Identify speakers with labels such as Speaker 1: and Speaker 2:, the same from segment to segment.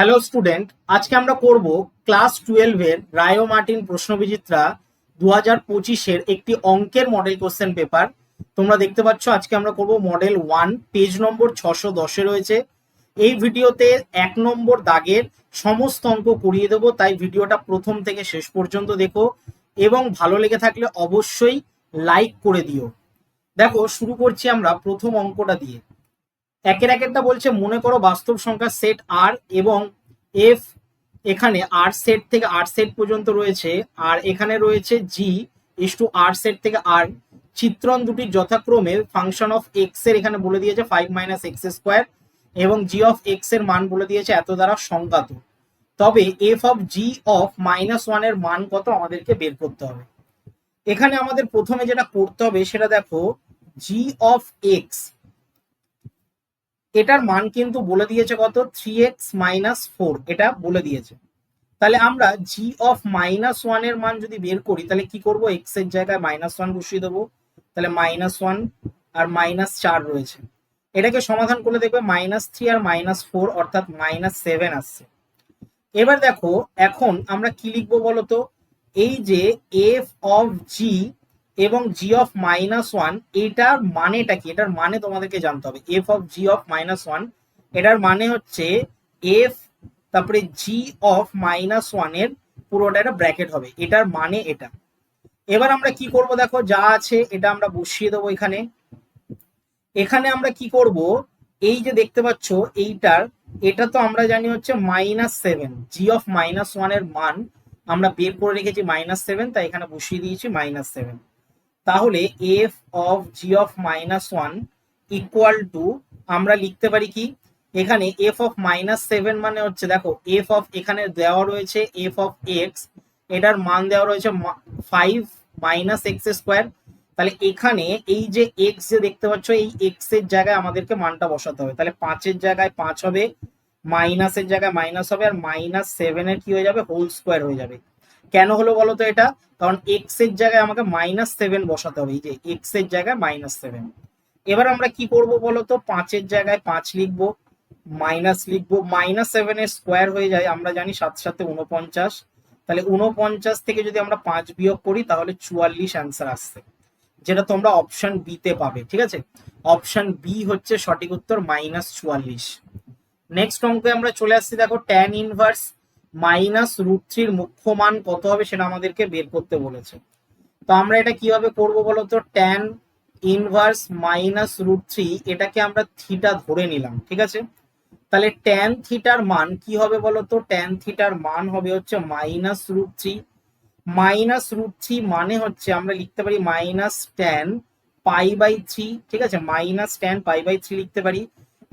Speaker 1: Hello student আজকে আমরা করব ক্লাস টুয়েলভের রায়ো মার্টিন প্রশ্নবিচিত্রা দু হাজার পঁচিশের একটি অঙ্কের মডেল কোশ্চেন পেপার তোমরা দেখতে পাচ্ছ, আজকে আমরা করব মডেল ওয়ান পেজ নম্বর ছশো দশে রয়েছে। এই ভিডিওতে এক নম্বর দাগের সমস্ত অঙ্ক করিয়ে দেবো, তাই ভিডিওটা প্রথম থেকে শেষ পর্যন্ত দেখো। এবং ভালো লেগে থাকলে অবশ্যই লাইক করে দিও। দেখো, শুরু করছি আমরা প্রথম অঙ্কটা দিয়ে। একের একেরটা বলছে, মনে করো বাস্তব সংখ্যা সেট আর এবং এফ এখানে আর সেট থেকে আর সেট পর্যন্ত রয়েছে, আর এখানে রয়েছে জি ইস টু আর সেট থেকে আর চিত্রণ দুটি যথাক্রমে ফাংশন অফ এক্সের এখানে বলে দিয়েছে ফাইভ মাইনাস এক্স স্কোয়ার এবং জি অফ এক্সের মান বলে দিয়েছে এত দ্বারা সংজ্ঞাত। তবে f of g of minus ওয়ানের মান কত আমাদেরকে বের করতে হবে। এখানে আমাদের প্রথমে যেটা করতে হবে সেটা দেখো জি অফ এক্স এটার মান কিন্তু বলে দিয়েছে কত? থ্রি এক্স মাইনাস ফোর এটা বলে দিয়েছে। তাহলে আমরা জি অফ মাইনাস ওয়ানের মান যদি বের করি, তাহলে কি করব? এক্সের জায়গায় মাইনাস ওয়ান বসিয়ে দেবো। তাহলে মাইনাস ওয়ান আর মাইনাস চার রয়েছে। এটাকে সমাধান করলে দেখবে মাইনাস থ্রি আর মাইনাস ফোর অর্থাৎ মাইনাস সেভেন আসছে। এবার দেখো, এখন আমরা কি লিখব বলতো? এই যে এফ অফ জি এবং জি অফ মাইনাস ওয়ান এটার মানেটা কি? এটার মানে তোমাদেরকে জানতে হবে। F of g of minus one এটার মানে হচ্ছে এফ তারপরে জি অফ মাইনাস ওয়ানের পুরোটা একটা ব্র্যাকেট হবে। এটার মানে এটা। এবার আমরা কি করব দেখো? যা আছে, এটা আমরা বসিয়ে দেবো এখানে। এখানে আমরা কি করব? এই যে দেখতে পাচ্ছ, এইটার, এটা তো আমরা জানি হচ্ছে minus seven g of minus ওয়ানের মান আমরা বের করে রেখেছি মাইনাস সেভেন তাই এখানে বসিয়ে দিয়েছি মাইনাস সেভেন তাহলে f of g of minus one equal to আমরা লিখতে পারি কি? এখানে এফ অফ মাইনাস সেভেন মানে হচ্ছে, দেখো এফ অফ এখানে দেওয়া রয়েছে এফ অফ এক্স এটার মান দেওয়া রয়েছে ফাইভ মাইনাস এক্স স্কোয়ার তাহলে এখানে এই যে এক্স যে দেখতে পাচ্ছ, এই এক্সের জায়গায় আমাদেরকে মানটা বসাতে হবে। তাহলে পাঁচের জায়গায় পাঁচ হবে মাইনাসের জায়গায় মাইনাস হবে, আর মাইনাস সেভেনের কি হয়ে যাবে? হোল স্কোয়ার হয়ে যাবে। কেন হলো বলো তো এটা? কারণ এক্সের জায়গায় আমাকে মাইনাস সেভেন বসাতে হবে। এই যে এক্সের জায়গায় মাইনাস সেভেন এবার আমরা কি করব বলো তো পাঁচের জায়গায় পাঁচ লিখব মাইনাস লিখব। মাইনাস সেভেন এর স্কোয়ার হয়ে যায়, আমরা জানি সাত সাথে উনপঞ্চাশ তাহলে উনপঞ্চাশ থেকে যদি আমরা পাঁচ বিয়োগ করি, তাহলে চুয়াল্লিশ অ্যান্সার আসছে। যেটা তোমরা অপশন বি তে পাবে, ঠিক আছে? অপশন বি হচ্ছে সঠিক উত্তর মাইনাস চুয়াল্লিশ। নেক্সট অঙ্কে আমরা চলে আসছি, দেখো ট্যান ইনভার্স মাইনাস রুট থ্রির মুখ্য মান কত হবে সেটা আমাদেরকে বের করতে বলেছে। তো আমরা এটা কীভাবে করব বলো তো tan inverse minus root three এটাকে আমরা থিটা ধরে নিলাম, ঠিক আছে? তাহলে ট্যান থিটার মান কি হবে বলো তো ট্যান থিটার মান হবে হচ্ছে minus root three minus root three মানে হচ্ছে আমরা লিখতে পারি minus tan pi by three ঠিক আছে? Minus tan pi by three লিখতে পারি।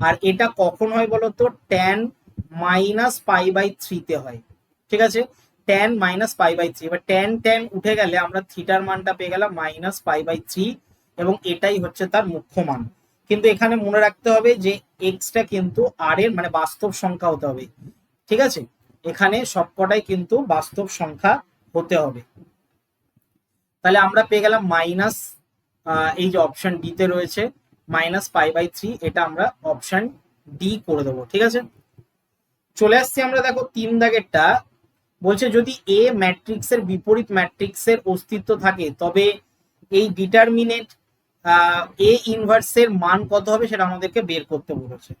Speaker 1: আর এটা কখন হয় বলো তো ট্যান মাইনাস পাই বাই থ্রিতে হয়। ঠিক আছে? Tan minus pi by three এবার ট্যান ট্যান উঠে গেলে আমরা থিটার মানটা পেয়ে গেলাম মাইনাস পাই বাই থ্রি এবং এটাই হচ্ছে তার মুখ্য মান। কিন্তু এখানে মনে রাখতে হবে যে এক্সটা কিন্তু আর এর মানে বাস্তব সংখ্যা হতে হবে। ঠিক আছে? এখানে সবকটাই কিন্তু বাস্তব সংখ্যা হতে হবে। তাহলে আমরা পেয়ে গেলাম মাইনাস এই যে অপশন ডি তে রয়েছে। মাইনাস পাই বাই থ্রি এটা আমরা অপশন ডি করে দেবো। ঠিক আছে? চলে আসছি আমরা, দেখো, তিন দাগেরটা। বলছে, যদি এ ম্যাট্রিক্সের বিপরীত ম্যাট্রিক্সের অস্তিত্ব থাকে, তবে এই ডিটারমিনেট এ ইনভার্সের মান কত হবে সেটা আমাদেরকে বের করতে বলেছে।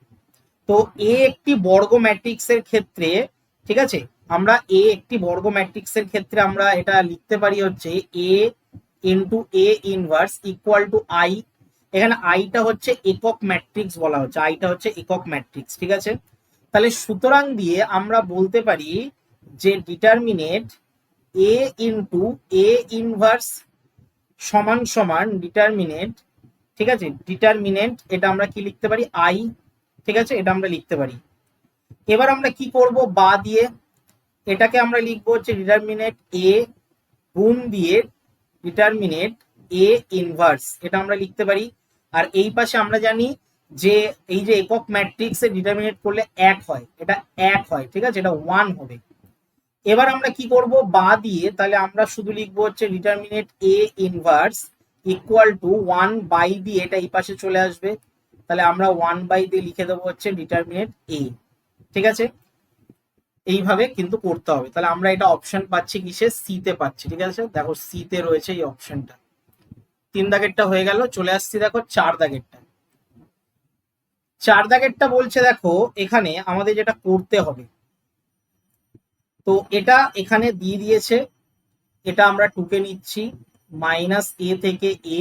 Speaker 1: তো এ একটি বর্গ ম্যাট্রিক্সের ক্ষেত্রে, ঠিক আছে? আমরা এ একটি বর্গ ম্যাট্রিক্সের ক্ষেত্রে আমরা এটা লিখতে পারি হচ্ছে A into A inverse equal to I এখানে আইটা হচ্ছে একক ম্যাট্রিক্স বলা হচ্ছে। আইটা হচ্ছে একক ম্যাট্রিক্স ঠিক আছে? তাহলে সুতরাং দিয়ে আমরা বলতে পারি যে determinant A into A inverse সমান সমান ডিটারমিনেট ঠিক আছে? ডিটারমিনেন্ট এটা আমরা কি লিখতে পারি? আই ঠিক আছে? এটা আমরা লিখতে পারি। এবার আমরা কি করব? বা দিয়ে এটাকে আমরা লিখব হচ্ছে ডিটারমিনেট এ গুণ দিয়ে ডিটারমিনেট এ ইনভার্স এটা আমরা লিখতে পারি। আর এই পাশে আমরা জানি যে এই যে একক ম্যাট্রিক্সে ডিটারমিনেট করলে এক হয়, এটা এক হয়, ঠিক আছে? এটা ওয়ান হবে। এবার আমরা কি করব? বা দিয়ে তাহলে আমরা শুধু লিখব হচ্ছে determinant A inverse equal to one by দিয়ে এটা এই পাশে চলে আসবে। তাহলে আমরা ওয়ান বাই দিয়ে লিখে দেবো হচ্ছে ডিটারমিনেট এ ঠিক আছে? এইভাবে কিন্তু করতে হবে। তাহলে আমরা এটা অপশন পাচ্ছি কিসে? সি তে পাচ্ছি, ঠিক আছে? দেখো সি তে রয়েছে এই অপশনটা তিন দাগেরটা হয়ে গেল, চলে আসছি দেখো চার দাগেরটা। চার দাগেরটা বলছে দেখো, এখানে আমাদের যেটা করতে হবে। তো এটা এখানে দিয়ে দিয়েছে, এটা আমরা টুকে নিচ্ছি মাইনাস এ থেকে এ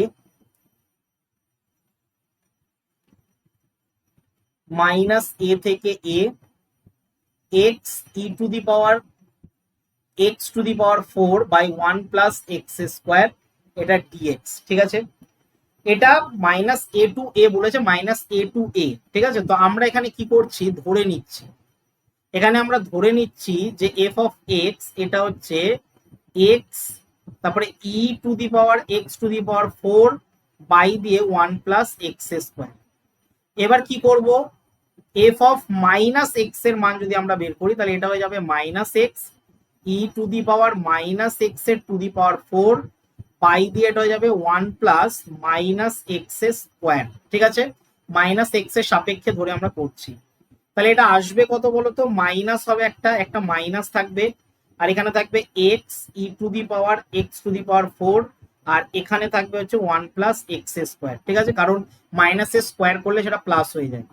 Speaker 1: মাইনাস এ থেকে A x e to the power x to the power four by one plus x square এটা ডিএক্স ঠিক আছে? এটা মাইনাস এ টু এ বলেছে মাইনাস এ টু এ ঠিক আছে? তো আমরা এখানে কি করছি? ধরে নিচ্ছি। এখানে আমরা ধরে নিচ্ছি যে এফ অফ এক্স এটা হচ্ছে এক্স তারপরে e to the power x to the power four by দিয়ে ওয়ান প্লাস এক্স স্কোয়ার এবার কি করব? এফ অফ মাইনাস এক্সের মান যদি আমরা বের করি, তাহলে এটা হয়ে যাবে minus x e to the power minus এক্সের টু দি পাওয়ার ফোর পাই দিয়ে এটা হয়ে যাবে one plus minus x square, ঠিক আছে? মাইনাস এক্সের সাপেক্ষে ধরে আমরা করছি। তাহলে এটা আসবে কত বলতো মাইনাস হবে একটা একটা মাইনাস থাকবে। আর এখানে থাকবে x e to the power, x to the power four, আর এখানে থাকবে হচ্ছে ওয়ান প্লাস এক্স স্কোয়ার, ঠিক আছে? কারণ মাইনাস এর স্কোয়ার করলে সেটা প্লাস হয়ে যায়।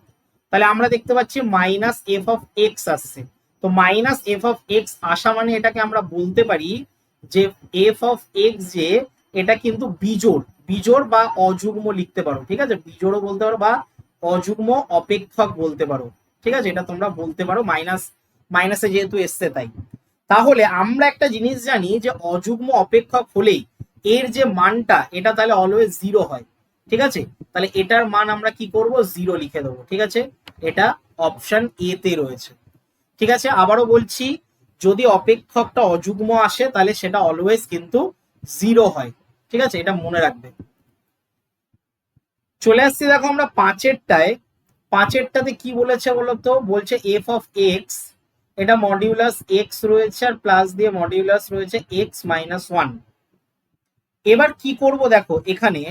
Speaker 1: তাহলে আমরা দেখতে পাচ্ছি মাইনাস এফ অফ এক্স আসছে। তো মাইনাস এফ অফ এক্স আসা মানে এটাকে আমরা বলতে পারি যে এফ অফ এক্স যে এটা কিন্তু বিজোড় বিজোড় বা অযুগ্ম লিখতে পারো, ঠিক আছে? বিজোড়ও বলতে পারো বা অযুগ্ম অপেক্ষক বলতে পারো, ঠিক আছে? এটা তোমরা বলতে পারো মাইনাস মাইনাসে যেহেতু এসছে তাই। তাহলে আমরা একটা জিনিস জানি যে অযুগ্ম অপেক্ষক হলেই এর যে মানটা, এটা তাহলে অলওয়েজ জিরো হয়, ঠিক আছে? তাহলে এটার মান আমরা কি করব? জিরো লিখে দেবো, ঠিক আছে? এটা অপশন এ তে রয়েছে, ঠিক আছে? আবারও বলছি, যদি অপেক্ষকটা অযুগ্ম আসে, তাহলে সেটা অলওয়েজ কিন্তু জিরো হয়। ঠিক আছে? এটা মনে রাখবে। চলে আসছি দেখো আমরা পাঁচেরটায়। পাঁচেরটাতে কি বলেছে বলতো? বলছে এফ অফ এক্স এটা মডিউলাস এক্স রয়েছে আর প্লাস দিয়ে মডিউলাস রয়েছে এক্স মাইনাস ওয়ান এবার কি করব দেখো, এখানে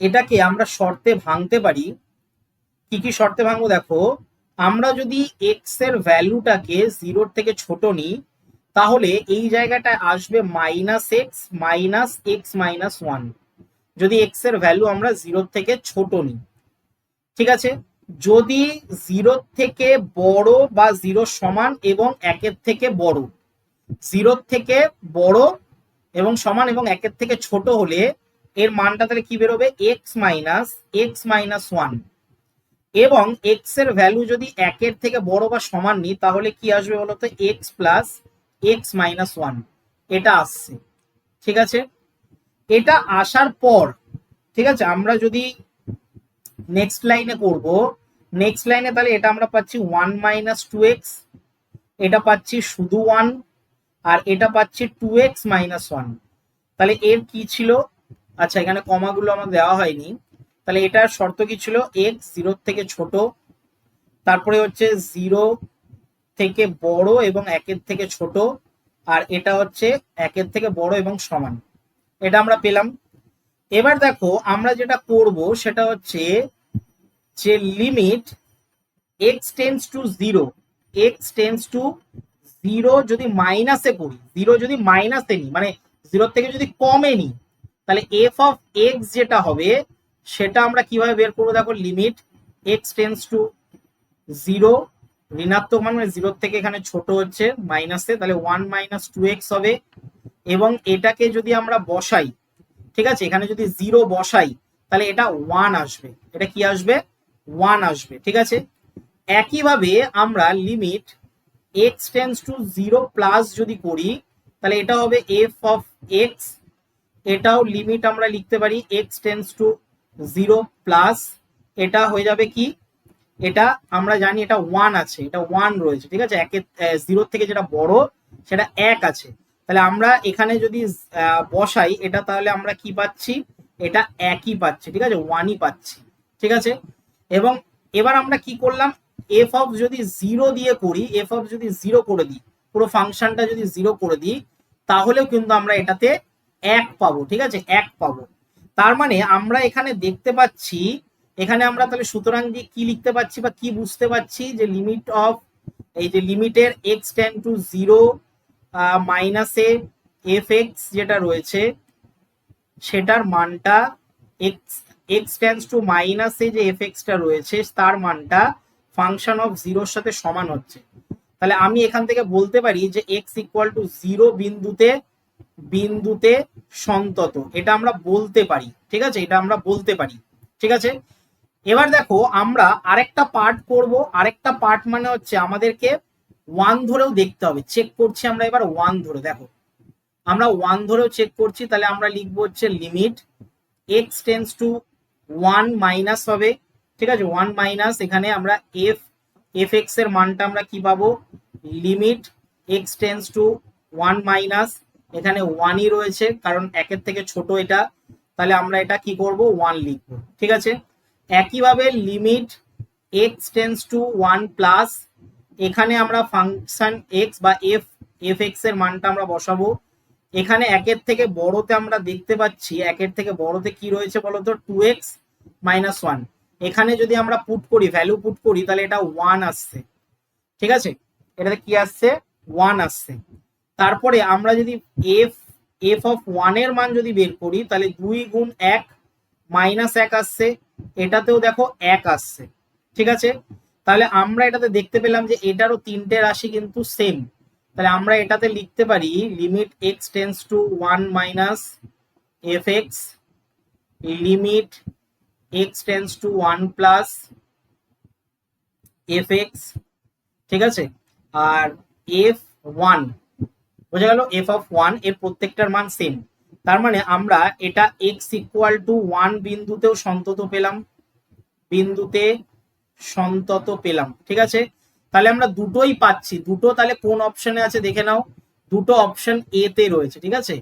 Speaker 1: এটাকে আমরা শর্তে ভাঙতে পারি। কি কি শর্তে ভাঙবো দেখো? আমরা যদি এক্সের ভ্যালুটাকে জিরোর থেকে ছোট নিই তাহলে এই জায়গাটায় আসবে minus x minus x minus one যদি এক্সের ভ্যালু আমরা জিরোর থেকে ছোট নিই। ঠিক আছে? যদি জিরোর থেকে বড় বা জিরো সমান এবং একের থেকে বড়। জিরোর থেকে বড় এবং সমান এবং একের থেকে ছোট হলে এর মানটা তাহলে কি বেরোবে? X minus x minus one এবং এক্সের ভ্যালু যদি একের থেকে বড় বা সমান নিই, তাহলে কি আসবে বলতো? X plus x minus one এটা আসছে। ঠিক আছে? এটা আসার পর, ঠিক আছে? আমরা যদি নেক্সট লাইনে করব নেক্সট লাইনে তাহলে এটা আমরা পাচ্ছি ওয়ান মাইনাস টু এক্স এটা পাচ্ছি শুধু ওয়ান আর এটা পাচ্ছি টু এক্স মাইনাস ওয়ান তাহলে এর কি ছিল? আচ্ছা এখানে কমাগুলো আমার দেওয়া হয়নি। তাহলে এটার শর্ত কি ছিল? এক্স জিরোর থেকে ছোট। তারপরে হচ্ছে জিরো থেকে বড় এবং একের থেকে ছোট, আর এটা হচ্ছে একের থেকে বড় এবং সমান। এটা আমরা পেলাম। এবার দেখো, আমরা যেটা করব সেটা হচ্ছে যে limit x tends to zero x tends to zero যদি মাইনাসে করি জিরো যদি মাইনাসে নিই মানে জিরোর থেকে যদি কমে নিই, তাহলে এফ অফ এক্স যেটা হবে, সেটা আমরা কীভাবে বের করব? দেখো limit x tends to zero ঋণাত্মক মান মানে জিরোর থেকে এখানে ছোট হচ্ছে মাইনাসে তাহলে ওয়ান মাইনাস টু এক্স হবে। এবং এটাকে যদি আমরা বসাই, ঠিক আছে? এখানে যদি জিরো বসাই, তাহলে এটা ওয়ান আসবে। এটা কি আসবে? ওয়ান আসবে, ঠিক আছে? একইভাবে আমরা limit x tends to zero plus যদি করি, তাহলে এটা হবে এফ অফ এক্স এটাও লিমিট আমরা লিখতে পারি x tends to zero plus এটা হয়ে যাবে কি? এটা আমরা জানি এটা ওয়ান আছে, এটা ওয়ান রয়েছে, ঠিক আছে? একের জিরো থেকে যেটা বড়, সেটা এক আছে। তাহলে আমরা এখানে যদি বসাই, এটা তাহলে আমরা কি পাচ্ছি? এটা একই পাচ্ছি, ঠিক আছে? ওয়ানই পাচ্ছি, ঠিক আছে? এবং এবার আমরা কি করলাম? এফ অফ যদি জিরো দিয়ে করি এফ অফ যদি জিরো করে দিই, পুরো ফাংশনটা যদি জিরো করে দিই, তাহলেও কিন্তু আমরা এটাতে এক পাবো, ঠিক আছে? এক পাবো। তার মানে আমরা এখানে দেখতে পাচ্ছি এখানে আমরা তাহলে সুতরাং দিয়ে কি লিখতে পাচ্ছি বা কি বুঝতে পারছি যে লিমিট অফ এই যে লিমিটের এক্স টেন টু জিরো মাইনাসে এফ এক্স যেটা রয়েছে, সেটার মানটা এক্স এক্স টেন্স টু মাইনাসে যে এফ এক্সটা রয়েছে, তার মানটা ফাংশন অফ জিরোর সাথে সমান হচ্ছে। তাহলে আমি এখান থেকে বলতে পারি যে এক্স ইকুয়াল টু জিরো বিন্দুতে বিন্দুতে সন্তত। এটা আমরা বলতে পারি, ঠিক আছে? এটা আমরা বলতে পারি, ঠিক আছে? এবার দেখো, আমরা আরেকটা পার্ট করব। আরেকটা পার্ট মানে হচ্ছে আমাদেরকে ওয়ান ধরেও দেখতে হবে। চেক করছি আমরা এবার ওয়ান ধরে, দেখো। আমরা ওয়ান ধরেও চেক করছি, তাহলে আমরা লিখব হচ্ছে limit x tends to one minus হবে। ঠিক আছে? ওয়ান মাইনাস এখানে আমরা এফ এফ এক্সের মানটা আমরা কি পাবো? Limit x tends to one minus এখানে ওয়ানই রয়েছে, কারণ একের থেকে ছোট এটা। তাহলে আমরা এটা কি করব? ওয়ান লিখব। ঠিক আছে? একইভাবে limit x tends to one plus এখানে আমরা ফাংশন এক্স বা এফ এফ এক্সের মানটা আমরা বসাবো। এখানে একের থেকে বড়তে আমরা দেখতে পাচ্ছি, একের থেকে বড়তে কি রয়েছে বলতো? টু এক্স মাইনাস ওয়ান এখানে যদি আমরা পুট করি ভ্যালু পুট করি, তাহলে এটা ওয়ান আসছে। ঠিক আছে? এটাতে কি আসছে? ওয়ান আসছে। তারপরে আমরা যদি এফ এফ অফ ওয়ানের মান যদি বের করি, তাহলে দুই গুণ এক মাইনাস এক আসছে। এটাতেও দেখো এক আসছে, ঠিক আছে? তাহলে আমরা এটাতে দেখতে পেলাম যে এটারও তিনটে রাশি কিন্তু সেম তাহলে আমরা এটাতে লিখতে পারি limit x tends to one minus f x limit x tends to one plus f x ঠিক আছে? আর এফ ওয়ান বোঝা গেল? এফ অফ ওয়ানের প্রত্যেকটার মান সেম তার মানে আমরা এটা এক্স ইকুয়াল টু ওয়ান বিন্দুতেও সন্তত পেলাম, বিন্দুতে সন্তত পেলাম, ঠিক আছে? তাহলে আমরা দুটোই পাচ্ছি, দুটো তাহলে কোন অপশনে আছে দেখে নাও, দুটো অপশন এ তে রয়েছে, ঠিক আছে?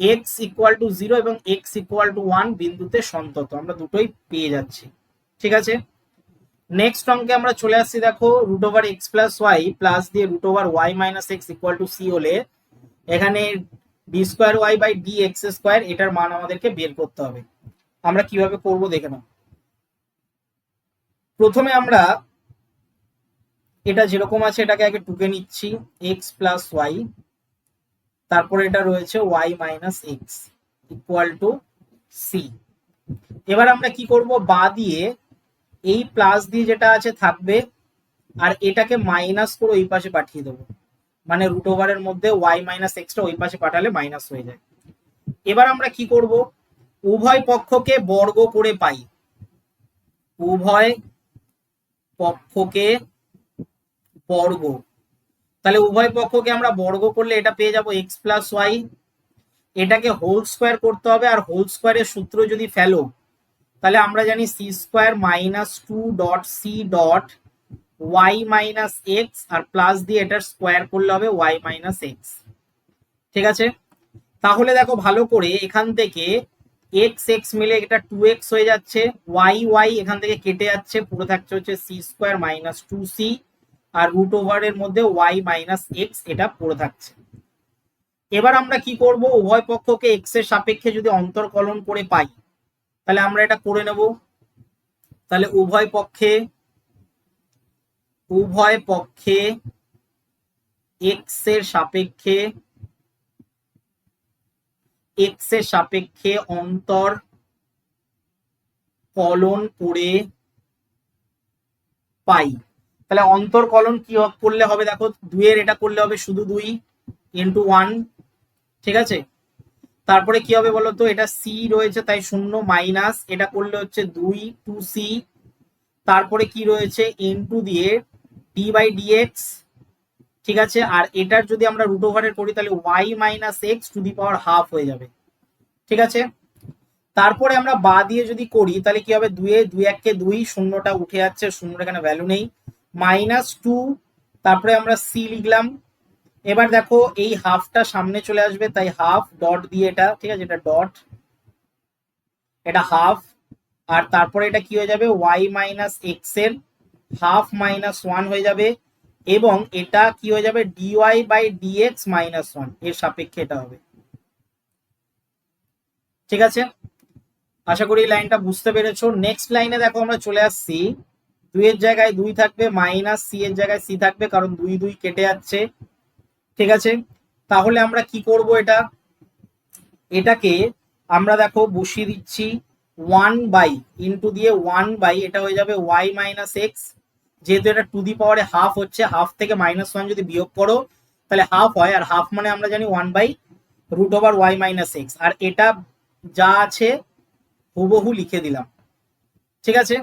Speaker 1: এক্স ইকুয়াল টু জিরো এবং এক্স ইকুয়াল টু ওয়ান বিন্দুতে সন্তত, আমরা দুটোই পেয়ে যাচ্ছি, ঠিক আছে? নেক্সট অঙ্কে আমরা চলে আসছি, দেখো root over x plus y plus দিয়ে root over y minus x equal to c হলে, এখানে d square y by d x square এটার মান আমাদেরকে বের করতে হবে। আমরা কীভাবে করব দেখে নাও। প্রথমে আমরা এটা যেরকম আছে এটাকে আগে টুকে নিচ্ছি এক্স প্লাস ওয়াই তারপরে এটা রয়েছে y minus x equal to c এবার আমরা কি করব? বা দিয়ে এই প্লাস দিয়ে যেটা আছে থাকবে, আর এটাকে মাইনাস করে ওই পাশে পাঠিয়ে দেবো। মানে রুট ওভারের মধ্যে ওয়াই মাইনাস এক্সটা ওই পাশে পাঠালে মাইনাস হয়ে যায়। এবার আমরা কি করব? উভয় পক্ষকে বর্গ করে পাই। উভয় পক্ষকে বর্গ। তাহলে উভয় পক্ষকে আমরা বর্গ করলে এটা পেয়ে যাব এক্স প্লাস ওয়াই এটাকে হোল স্কোয়ার করতে হবে আর হোল স্কোয়ারের সূত্র যদি ফেলো, তাহলে আমরা জানি c square minus two dot c dot y minus x আর প্লাস দিয়ে এটার স্কোয়ার করলে হবে ওয়াই মাইনাস এক্স ঠিক আছে? তাহলে দেখো ভালো করে এখান থেকে এক্স এক্স মিলে এটা টু এক্স হয়ে যাচ্ছে ওয়াই ওয়াই এখান থেকে কেটে যাচ্ছে, পুরো থাকছে হচ্ছে c square minus two c আর রুট ওভারের মধ্যে ওয়াই মাইনাস এক্স এটা পড়ে থাকছে। এবার আমরা কি করব? উভয় পক্ষকে এক্সের সাপেক্ষে যদি অন্তর্কলন করে পাই, তাহলে আমরা এটা করে নেব। তাহলে উভয় পক্ষে উভয় পক্ষে এক্সের সাপেক্ষে এক্সের সাপেক্ষে অন্তর কলন করে পাই। তাহলে অন্তর্কলন কি করলে হবে দেখো, দুইয়ের এটা করলে হবে শুধু দুই ইন্টু ওয়ান ঠিক আছে? তারপরে কি হবে বলতো? এটা সি রয়েছে তাই শূন্য মাইনাস এটা করলে হচ্ছে দুই টু সি তারপরে কি রয়েছে? ইন্টু দিয়ে ডি বাই ডিএক্স ঠিক আছে? আর এটার যদি আমরা রুট ওভারের করি, তাহলে y minus x to the power half হয়ে যাবে। ঠিক আছে? তারপরে আমরা বা দিয়ে যদি করি, তাহলে কি হবে? দুয়ে, দুই এককে দুই, শূন্যটা উঠে যাচ্ছে শূন্যটা এখানে ভ্যালু নেই। মাইনাস টু তারপরে আমরা সি লিখলাম। এবার দেখো, এই হাফটা সামনে চলে আসবে, তাই হাফ ডট দিয়ে এটা, ঠিক আছে? এটা ডট এটা হাফ আর তারপরে এটা কি হয়ে যাবে? ওয়াই মাইনাস এক্সের হাফ মাইনাস ওয়ান হয়ে যাবে এবং এটা কি হয়ে যাবে? ডিওয়াই বাই ডিএক্স মাইনাস ওয়ানের সাপেক্ষে এটা হবে। ঠিক আছে? আশা করি লাইনটা বুঝতে পেরেছ। নেক্সট লাইনে দেখো আমরা চলে আসছি। দুই এর জায়গায় দুই থাকবে মাইনাস সি এর জায়গায় সি থাকবে, কারণ দুই দুই কেটে যাচ্ছে। ঠিক আছে? তাহলে আমরা কি করব এটা? এটাকে আমরা দেখো বসিয়ে দিচ্ছি ওয়ান বাই ইন্টু দিয়ে ওয়ান বাই এটা হয়ে যাবে ওয়াই মাইনাস এক্স যেহেতু এটা টু দি পাওয়ারে হাফ হচ্ছে হাফ থেকে মাইনাস ওয়ান যদি বিয়োগ করো, তাহলে হাফ হয়, আর হাফ মানে আমরা জানি one by root over y minus x আর এটা যা আছে, হুবহু লিখে দিলাম। ঠিক আছে?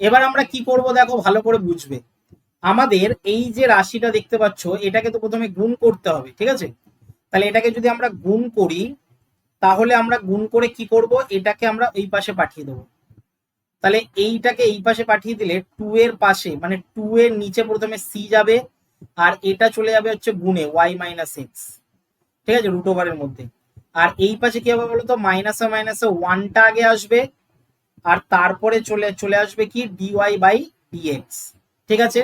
Speaker 1: এবার আমরা কি করব দেখো, ভালো করে বুঝবে। আমাদের এই যে রাশিটা দেখতে পাচ্ছ, এটাকে তো প্রথমে গুণ করতে হবে, ঠিক আছে? তাহলে এটাকে যদি আমরা গুণ করি, তাহলে আমরা গুণ করে কি করব? এটাকে আমরা এই পাশে পাঠিয়ে দেবো। তাহলে এইটাকে এই পাশে পাঠিয়ে দিলে টু এর পাশে মানে টু এর নিচে প্রথমে সি যাবে আর এটা চলে যাবে হচ্ছে গুণে ওয়াই মাইনাস এক্স ঠিক আছে? রুট ওভারের মধ্যে। আর এই পাশে কি হবে বলতো? মাইনাসে মাইনাসে ওয়ানটা আগে আসবে, আর তারপরে চলে চলে আসবে কি? ডিওয়াই বাই ডিএক্স ঠিক আছে?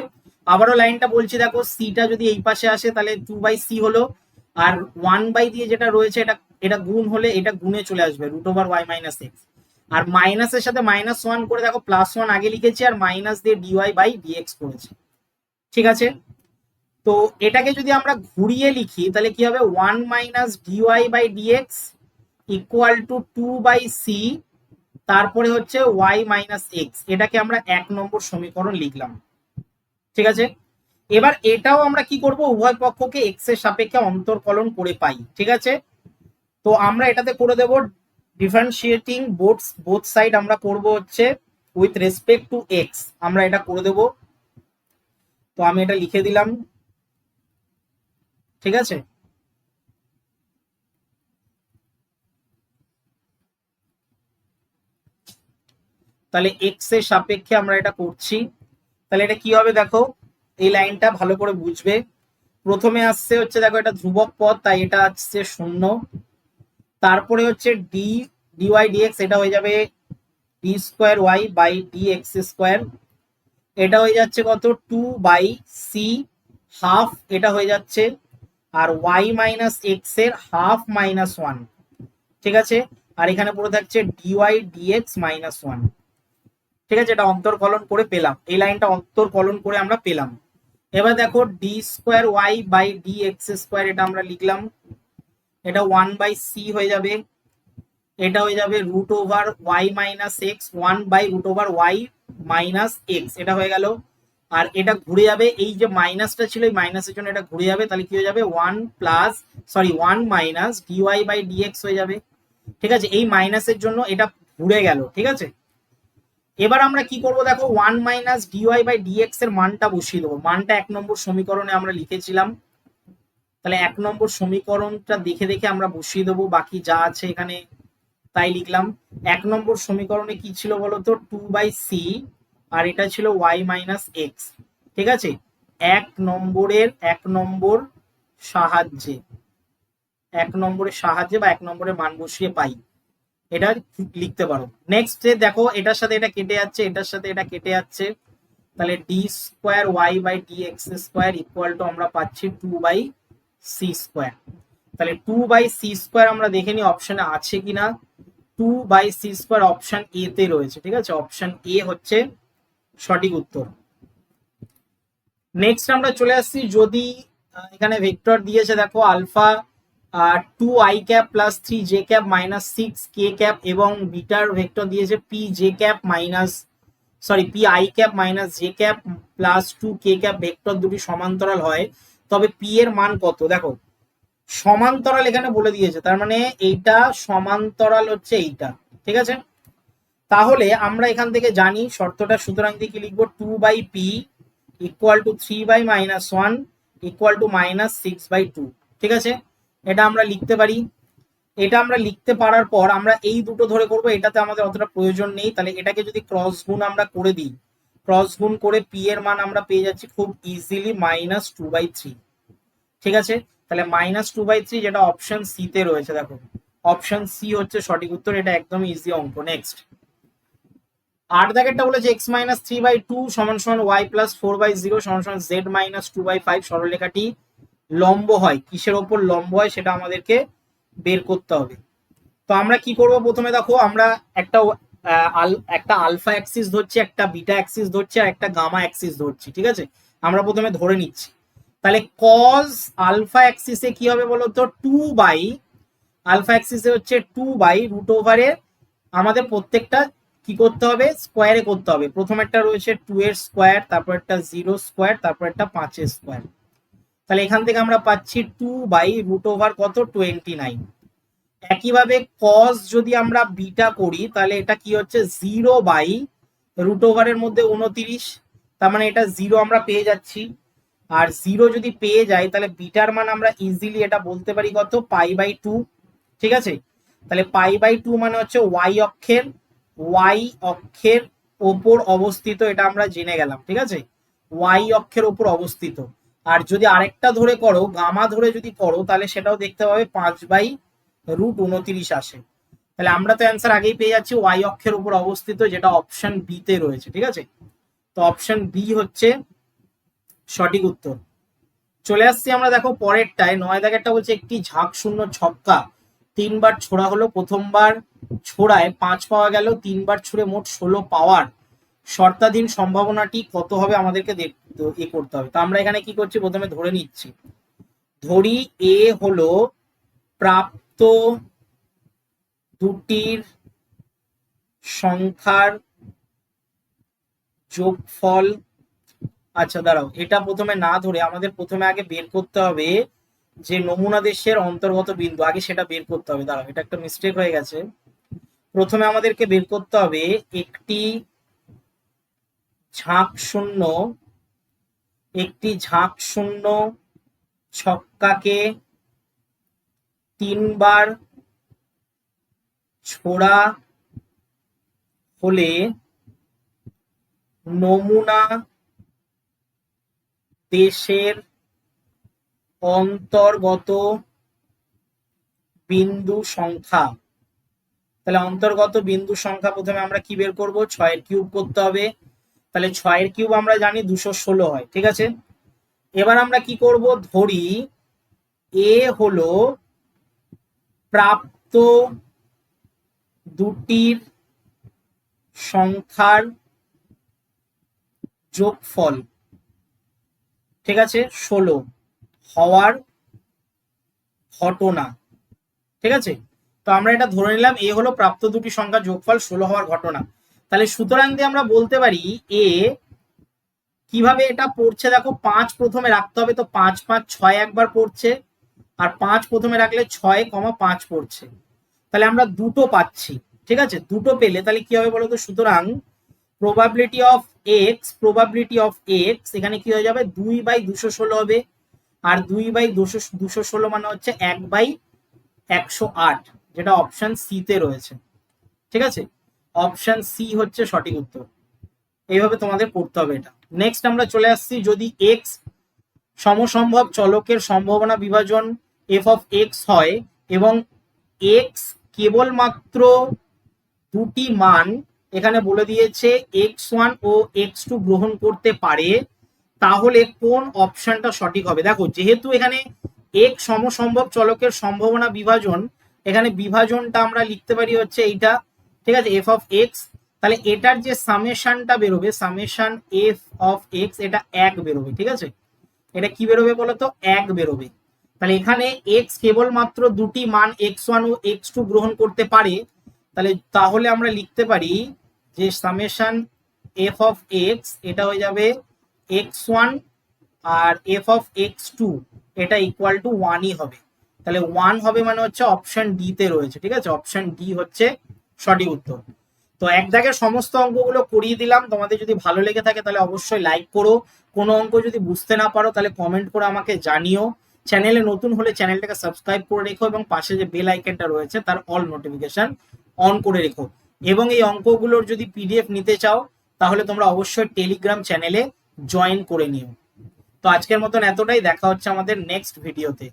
Speaker 1: আবারও লাইনটা বলছি, দেখো সিটা যদি এই পাশে আসে, তাহলে টু বাই সি হলো, আর ওয়ান বাই দিয়ে যেটা রয়েছে, এটা এটা গুণ হলে এটা গুণে চলে আসবে root over y minus x আর মাইনাসের সাথে মাইনাস ওয়ান করে দেখো প্লাস ওয়ান আগে লিখেছি আর মাইনাস দিয়ে d y by d x করেছি। ঠিক আছে? তো এটাকে যদি আমরা ঘুরিয়ে লিখি, তাহলে কি হবে? One minus d y by d x equal to two by c তারপরে হচ্ছে ওয়াই মাইনাস এক্স এটাকে আমরা এক নম্বর সমীকরণ লিখলাম। ঠিক আছে? এবার এটাও আমরা কি করব? উভয় পক্ষকে এক্সের সাপেক্ষে অন্তর্কলন করে পাই। ঠিক আছে? তো আমরা এটাতে করে দেব ডিফারেন্সিয়েটিং বোথ বোথ সাইড আমরা করব হচ্ছে উইথ রেসপেক্ট টু এক্স আমরা এটা করে দেব। তো আমি এটা লিখে দিলাম। ঠিক আছে? তাহলে এক্সের সাপেক্ষে আমরা এটা করছি। তাহলে এটা কি হবে দেখো? এই লাইনটা ভালো করে বুঝবে। প্রথমে আসছে হচ্ছে দেখো এটা ধ্রুবক পদ, তাই এটা আসছে শূন্য। তারপরে হচ্ছে ডি ডিওয়াই ডিএক্স এটা হয়ে যাবে d square y by d x square এটা হয়ে যাচ্ছে কত? টু বাই সি হাফ এটা হয়ে যাচ্ছে। আর ওয়াই মাইনাস এক্সের হাফ মাইনাস ওয়ান ঠিক আছে? আর এখানে পড়ে থাকছে ডিওয়াই ডিএক্স মাইনাস ওয়ান ঠিক আছে? এটা অন্তর্কলন করে পেলাম। এই লাইনটা অন্তর্কলন করে আমরা পেলাম। এবার দেখো d square y by d x square এটা আমরা লিখলাম। এটা ওয়ান বাই সি হয়ে যাবে। এটা হয়ে যাবে root over y minus x one by root over y minus x এটা হয়ে গেল। আর এটা ঘুরে যাবে, এই যে মাইনাসটা ছিল, এই মাইনাসের জন্য এটা ঘুরে যাবে, তাহলে কি হয়ে যাবে? One plus sorry one minus d y by d x হয়ে যাবে। ঠিক আছে, এই মাইনাসের জন্য এটা ঘুরে গেল, ঠিক আছে? এবার আমরা কি করব দেখো? One minus d y by d x এর মানটা বসিয়ে দেবো। মানটা এক নম্বর সমীকরণে আমরা লিখেছিলাম। তাহলে এক নম্বর সমীকরণটা দেখে দেখে আমরা বসিয়ে দেবো, বাকি যা আছে এখানে তাই লিখলাম। এক নম্বর সমীকরণে কি ছিল বলতো টু বাই সি আর এটা ছিল ওয়াই মাইনাস এক্স ঠিক আছে? এক নম্বরের, এক নম্বর সাহায্যে, এক নম্বরের সাহায্যে বা এক নম্বরের মান বসিয়ে পাই। এটা লিখতে পারো। নেক্সট দেখো, এটার সাথে এটা কেটে যাচ্ছে, এটার সাথে এটা কেটে যাচ্ছে। তাহলে d square y by d x square equal to আমরা পাচ্ছি টু বাই সি স্কোয়ার তাহলে টু বাই সি স্কোয়ার আমরা দেখে নিই অপশনে আছে কিনা। Two by c square option A তে রয়েছে, ঠিক আছে? অপশন এ হচ্ছে সঠিক উত্তর। নেক্সট আমরা চলে আসছি, যদি এখানে ভেক্টর দিয়েছে, দেখো alpha two i cap plus three j cap minus six k cap এবং বিটার ভেক্টর দিয়েছে p j cap minus sorry p i cap minus j cap plus two k cap vector দুটি সমান্তরাল হয়। তবে পি এর মান কত? দেখো, সমান্তরাল এখানে বলে দিয়েছে, তার মানে এইটা সমান্তরাল হচ্ছে এইটা, ঠিক আছে? তাহলে আমরা এখান থেকে জানি শর্তটা, সুতরাং দিয়ে কি লিখব? Two by p equal to three by minus one equal to minus six by two ঠিক আছে? এটা আমরা লিখতে পারি। এটা আমরা লিখতে পারার পর আমরা এই দুটো ধরে করব, এটাতে আমাদের অতটা প্রয়োজন নেই। তাহলে এটাকে যদি ক্রস গুণ আমরা করে দিই ক্রস গুণ করে পি এর মান আমরা পেয়ে যাচ্ছি খুব easily minus two by three ঠিক আছে? তাহলে মাইনাস টু বাই থ্রি যেটা অপশন সি তে রয়েছে, দেখো। অপশন সি হচ্ছে সঠিক উত্তর, এটা একদম ইজি অঙ্ক। নেক্সট আট দাগেরটা বলেছে x minus three by two সমান সমান y plus four by zero সমান সমান z minus two by five সরলরেখাটি লম্ব হয়। কিসের ওপর লম্ব হয় সেটা আমাদেরকে বের করতে হবে। তো আমরা কি করব প্রথমে? দেখো, আমরা একটা একটা আলফা অ্যাক্সিস ধরছি, একটা বিটা অ্যাক্সিস ধরছি, আর একটা গামা অ্যাক্সিস ধরছি, ঠিক আছে? আমরা প্রথমে ধরে নিচ্ছি। তাহলে কজ আলফা অ্যাক্সিসে কি হবে বলতো টু বাই আলফা অ্যাক্সিসে হচ্ছে টু বাই রুট ওভারে আমাদের প্রত্যেকটা কি করতে হবে? স্কোয়ারে করতে হবে। প্রথমেরটা রয়েছে টু এর স্কোয়ার তারপর একটা জিরো স্কোয়ার তারপর একটা পাঁচের স্কোয়ার তাহলে এখান থেকে আমরা পাচ্ছি টু বাই রুট ওভার কত? টোয়েন্টি নাইন একইভাবে কস যদি আমরা বিটা করি, তাহলে এটা কি হচ্ছে জিরো বাই রুট ওভারের মধ্যে উনতিরিশ, তার মানে এটা জিরো আমরা পেয়ে যাচ্ছি। আর জিরো যদি পেয়ে যাই, তাহলে বিটার মান আমরা ইজিলি এটা বলতে পারি কত? পাই বাই টু ঠিক আছে? তাহলে পাই বাই টু মানে হচ্ছে ওয়াই অক্ষের ওয়াই অক্ষের ওপর অবস্থিত এটা আমরা জেনে গেলাম, ঠিক আছে? ওয়াই অক্ষের ওপর অবস্থিত। আর যদি আরেকটা ধরে করো, গামা ধরে যদি করো, তাহলে সেটাও দেখতে পাবে পাঁচ বাই রুট উনতিরিশ আসে। তাহলে আমরা তো অ্যান্সার আগেই পেয়ে যাচ্ছি ওয়াই অক্ষের উপর অবস্থিত যেটা অপশন বি তে রয়েছে, ঠিক আছে? তো অপশন বি হচ্ছে সঠিক উত্তর। চলে আসছি আমরা দেখো পরেরটায়। নয় দাগেরটা বলছে একটি ঝাঁক শূন্য ছক্কা। তিনবার ছোড়া হলো, প্রথমবার ছোড়ায় পাঁচ পাওয়া গেল, তিনবার ছুড়ে মোট ষোলো পাওয়ার। শর্তাধীন সম্ভাবনাটি কত হবে আমাদেরকে দেখ- তো এ করতে হবে। তো আমরা এখানে কি করছি? প্রথমে ধরে নিচ্ছি। ধরি এ হলো প্রাপ্ত দুটির সংখ্যার যোগফল আচ্ছা দাঁড়াও, এটা প্রথমে না ধরে আমাদের প্রথমে আগে বের করতে হবে যে নমুনা দেশের অন্তর্গত বিন্দু, আগে সেটা বের করতে হবে, দাঁড়াও, এটা একটা মিস্টেক হয়ে গেছে। প্রথমে আমাদেরকে বের করতে হবে একটি ঝাঁক শূন্য একটি ঝাঁক শূন্য ছক্কাকে তিনবার ছোড়া হলে নমুনা দেশের অন্তর্গত বিন্দু সংখ্যা। তাহলে অন্তর্গত বিন্দু সংখ্যা প্রথমে আমরা কি বের করব? ছয়ের কিউব করতে হবে। তাহলে ছয়ের কিউব আমরা জানি দুশো ষোলো হয়, ঠিক আছে? এবার আমরা কি করব? ধরি এ হলো প্রাপ্ত দুটির সংখ্যার যোগফল, ঠিক আছে, ষোলো হওয়ার ঘটনা, ঠিক আছে? তো আমরা এটা ধরে নিলাম, এ হলো প্রাপ্ত দুটি সংখ্যার যোগফল, ষোলো হওয়ার ঘটনা। তাহলে সুতরাং দিয়ে আমরা বলতে পারি, এ কীভাবে এটা পড়ছে? দেখো, পাঁচ প্রথমে রাখতে হবে, তো পাঁচ পাঁচ, ছয় একবার পড়ছে। আর পাঁচ প্রথমে রাখলে ছয় কমা পাঁচ পড়ছে। তাহলে আমরা দুটো পাচ্ছি, ঠিক আছে? দুটো পেলে তাহলে কি হবে বলতো? সুতরাং probability of x probability of x এখানে কি হয়ে যাবে? দুই বাই দুশো ষোলো হবে। আর দুই বাই দুশো দুশো ষোলো মানে হচ্ছে এক বাই একশো আট, যেটা অপশন সি তে রয়েছে। ঠিক আছে? অপশন সি হচ্ছে সঠিক উত্তর। এইভাবে তোমাদের পড়তে হবে এটা। নেক্সট আমরা চলে আসছি, যদি এক্স সমসম্ভব চলকের সম্ভাবনা বিভাজন এফ অফ এক্স হয় এবং এক্স কেবলমাত্র দুটি মান এখানে বলে দিয়েছে এক্স ওয়ান ও এক্স টু গ্রহণ করতে পারে, তাহলে কোন অপশনটা সঠিক হবে? দেখো, যেহেতু এখানে এক সমসম্ভব চলকের সম্ভাবনা বিভাজন, এখানে বিভাজনটা আমরা লিখতে পারি হচ্ছে এইটা, ঠিক আছে এফ অফ এক্স তাহলে এটার যে সামেশনটা বেরোবে সামেশন এফ অফ এক্স এটা এক বেরোবে, ঠিক আছে? এটা কি বেরোবে বলতো? এক বেরোবে। তাহলে এখানে এক্স কেবলমাত্র দুটি মান এক্স ওয়ান ও এক্স টু গ্রহণ করতে পারে, তাহলে তাহলে আমরা লিখতে পারি যে সামেশন এফ অফ এক্স এটা হয়ে যাবে এক্স ওয়ান আর এফ অফ এক্স টু এটা ইকুয়াল টু ওয়ানই হবে। তাহলে ওয়ান হবে মানে হচ্ছে অপশন ডি তে রয়েছে, ঠিক আছে? অপশন ডি হচ্ছে সঠিক উত্তর। তো এক দাগের সমস্ত অঙ্কগুলো করিয়ে দিলাম, তোমাদের যদি ভালো লেগে থাকে তাহলে অবশ্যই লাইক করো। কোনো অঙ্ক যদি বুঝতে না পারো তাহলে কমেন্ট করে আমাকে জানিও। চ্যানেলে নতুন হলে চ্যানেলটাকে সাবস্ক্রাইব করে রেখো এবং পাশে যে বেল আইকনটা রয়েছে, তার অল নোটিফিকেশন অন করে রেখো। এবং এই অঙ্কগুলোর যদি পিডিএফ নিতে চাও, তাহলে তোমরা অবশ্যই টেলিগ্রাম চ্যানেলে জয়েন করে নিও। তো আজকের মতন এতটাই। দেখা হচ্ছে আমাদের নেক্সট ভিডিওতে